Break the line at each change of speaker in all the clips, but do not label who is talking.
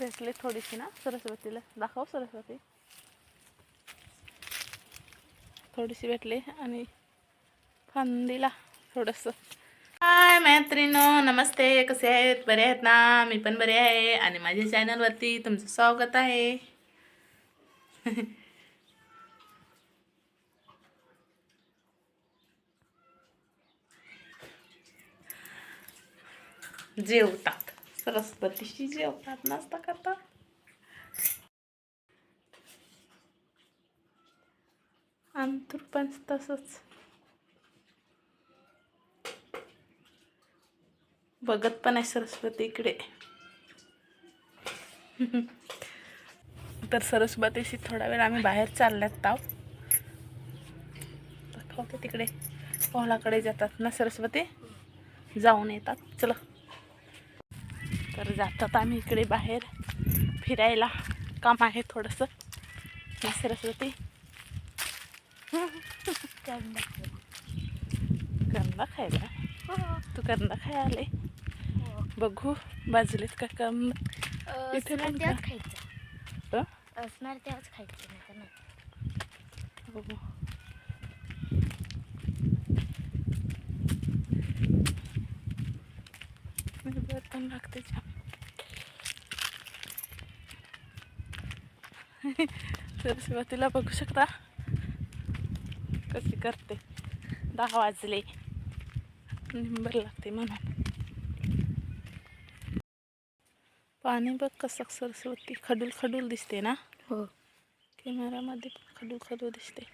भेटली थोडीशी ना सरस्वतीला. दाखव सरस्वती. थोडीशी भेटली आणि फांदीला थोडंसं. हाय मैत्रिणो नमस्ते. कसे आहेत? बरे आहेत ना? मी पण बरे आहे. आणि माझ्या चॅनलवरती तुमचं स्वागत आहे. जेवतात. सरस्वतीशी जेवतात नाश्ता करतात अंतूर पण तसंच बघत पण आहे सरस्वती इकडे तर सरस्वतीशी थोडा वेळ आम्ही बाहेर चालल्यात ताव दाखवते तिकडे पोहलाकडे जातात ना सरस्वती जाऊन येतात चला तर जातात आम्ही इकडे बाहेर. फिरायला. काम आहे थोडंसं. सरस्वती. कंदा खायला तू कंदा खाय आले. बघू बाजूलेत का काम. इथे?
खायचं? असणार तेव्हाच खायचं नाही तर नाही?
बघू. पण लागते छान. सरस्वतीला बघू शकता कशी करते. दहा वाजले. नंबर लागते म्हणून. पाणी बघ कसं सरस्वती खडूल खडूल दिसते ना?
हो.
कॅमेरामध्ये पण खडू खडू दिसते.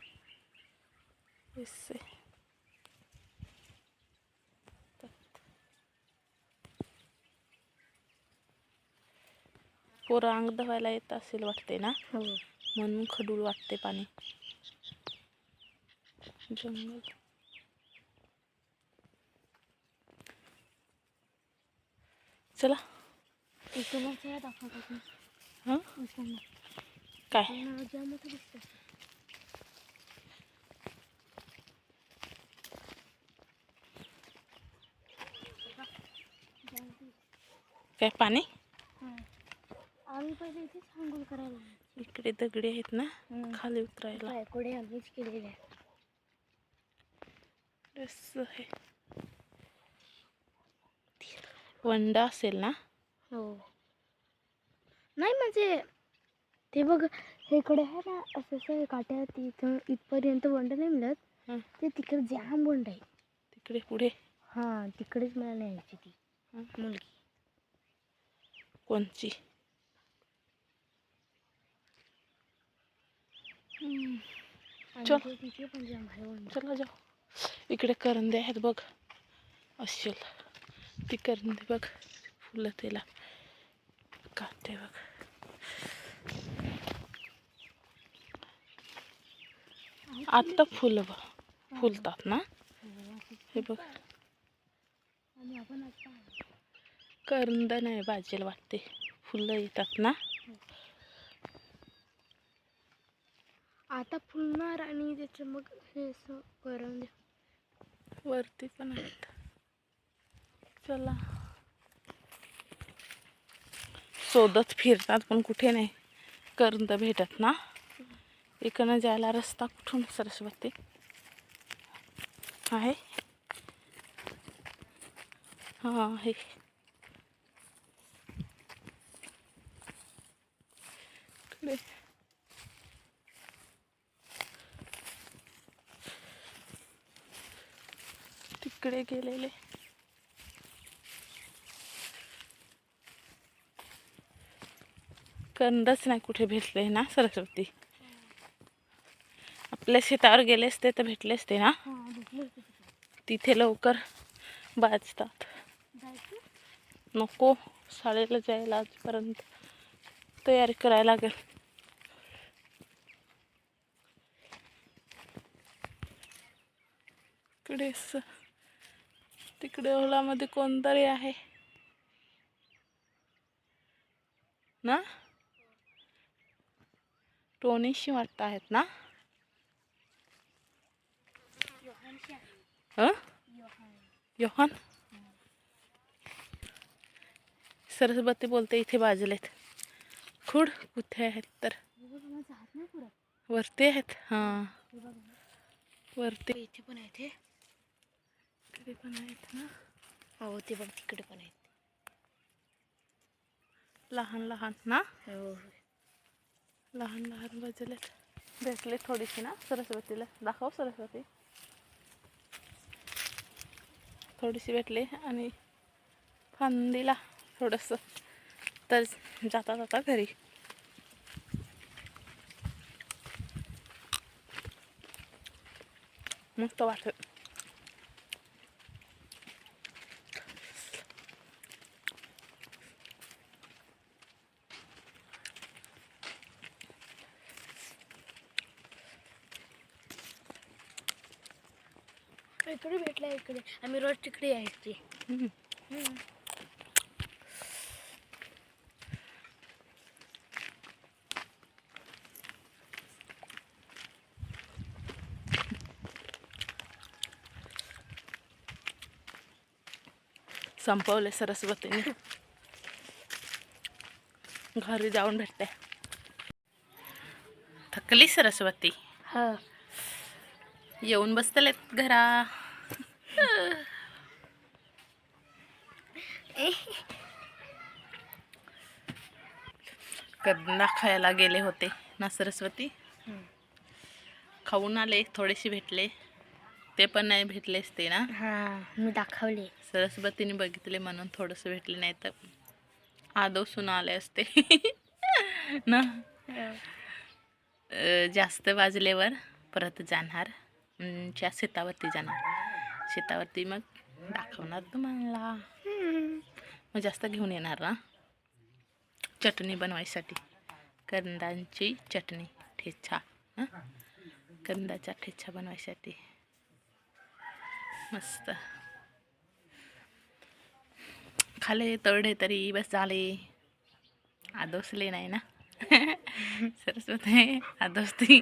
पोरं अंग धवायला येत असेल वाटते ना?
हो.
म्हणून खडूळ वाटते पाणी. जंगल. चला. हां? काय? काय पाणी?
आम्ही पहिले इथे सांगोल करायला.
इकडे दगडी आहेत ना. खाली उतरायला.
पुढे आम्हीच केलेले आहे.
वंडा असेल ना?
हो. नाही म्हणजे ते बघ हे इकडे आहे ना असं असं काट्या तिथं इथपर्यंत वंड नाही मिळत.
हं.
ते तिकडे जाम वंड आहे.
तिकडे पुढे?
हां तिकडेच मला न्यायची ती. मुलगी.
कोणची हम्म.
आणि
चल. चला जाऊ. इकडे करंदे आहेत बघ. असेल ती करंदे बघ. फुलं तिला. काटे बघ. आत्ता फुलं बघ. फुलतात ना? हे बघ.
करंदा
करंद नाही भाजीला वाटते. फुलं येतात ना?
आता फुलणार आणि त्याचे मग हे असं गरम
वरती पण आहेत. चला. शोधत फिरतात पण कुठे नाही. करंद भेटत ना. इकडनं जायला रस्ता कुठून सरस्वती? आहे? हा आहे. इकडे. तिकडे गेलेले. कंदच नाही कुठे भेटले ना सरस्वती. आपल्या शेतावर गेले असते तर भेटले असते ना?
तिथे.
लवकर बाजतात. नको शाळेला जायला आजपर्यंत तयारी करायला लागेल. इकडे स- तिकडे ओलामध्ये कोणतरी आहे. ना? टोनीशी वाटत आहेत ना?
योहान?
सरस्वती बोलते इथे बाजलेत खूड कुठे आहेत तर? वरती आहेत. हां. वरती.
इथे पण आहे
इकडे पण आहेत ना?
हो ते बघ तिकडे पण आहेत.
लहान लहान ना?
हो
लहान लहान बजलेत भेटले थोडीशी ना सरस्वतीला. दाखव सरस्वती. थोडीशी भेटली आणि फांदीला थोडंसं. तर जाता जाता घरी. मस्त वाटत.
इकडे भेटला इकडे. आम्ही रोज तिकडे यायची.
संपवले सरस्वतीने. घरी जाऊन भेटते. थकली सरस्वती?
हा.
येऊन बसतलेत घरा. कंदा खायला गेले होते ना सरस्वती. खाऊन आले थोडेसे भेटले. ते पण नाही भेटलेच ते ना.
हा मी दाखवले.
सरस्वतीने बघितले म्हणून थोडंसं भेटले नाही तर आदव सुन आले असते. ना? जास्त वाजल्यावर परत जाणार. च्या शेतावरती जाणार. शेतावरती मग दाखवणार तुम्हाला. मग जास्त घेऊन येणार ना? चटणी बनवायसाठी. कंदांची चटणी ठेचा हं? कंदाचा ठेचा बनवायसाठी. मस्त. खाले तळडे तरी बस झाले. आदोसले नाही ना? सरस्वती आदोसती.